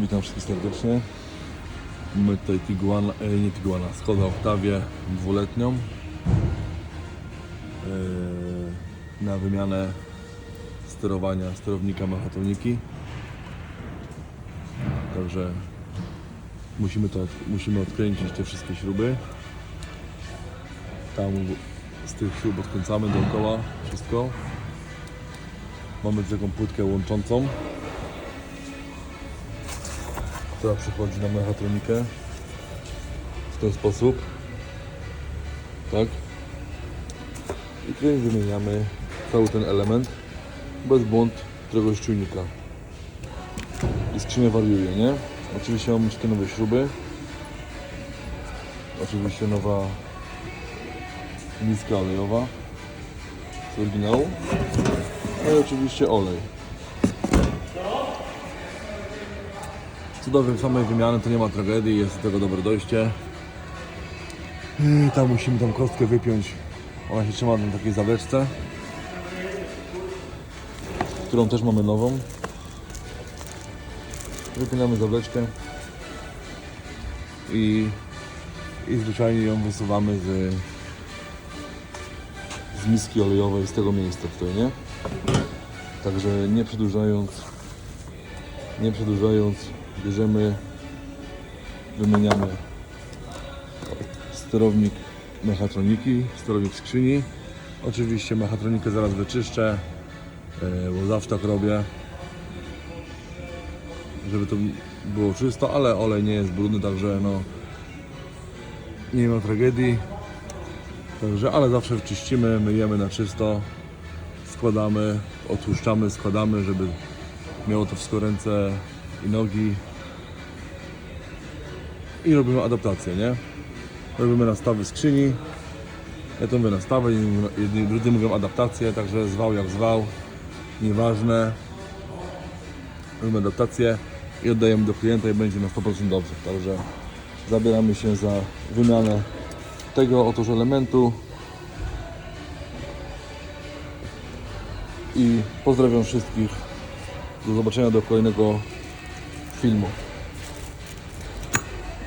Witam wszystkich serdecznie. Mamy tutaj Tiguan, e, nie Tiguana, Skoda Octavię dwuletnią e, na wymianę sterowania sterownika mechatroniki. Także musimy, to, musimy odkręcić te wszystkie śruby. Tam z tych śrub odkręcamy dookoła wszystko. Mamy taką płytkę łączącą która przychodzi na mechatronikę? W ten sposób? Tak? I tutaj wymieniamy cały ten element bez błąd któregoś czujnika. I skrzynia wariuje, nie? Oczywiście mamy cztery nowe śruby. Oczywiście nowa miska olejowa z oryginału. No i oczywiście olej Cudownym samej wymiany to nie ma tragedii, jest do tego dobre dojście. I tam musimy tą kostkę wypiąć. Ona się trzyma na takiej zawleczce, którą też mamy nową. Wypinamy zawleczkę i, i zwyczajnie ją wysuwamy z, z miski olejowej z tego miejsca tutaj, nie? Także nie przedłużając, nie przedłużając, bierzemy, wymieniamy sterownik mechatroniki, sterownik skrzyni. Oczywiście mechatronikę zaraz wyczyszczę, e, bo zawsze tak robię, żeby to było czysto, ale olej nie jest brudny, także no nie ma tragedii. Także, ale zawsze wyczyścimy, myjemy na czysto, składamy, otłuszczamy, składamy, żeby miało to wszystko ręce i nogi i robimy adaptację, nie? Robimy nastawy skrzyni. Ja to mówię nastawy, jedni drudzy mówią adaptację, także zwał jak zwał, nieważne. Robimy adaptację i oddajemy do klienta i będzie na 100% dobrze. Także zabieramy się za wymianę tego otóż elementu. I pozdrawiam wszystkich. Do zobaczenia do kolejnego filmu.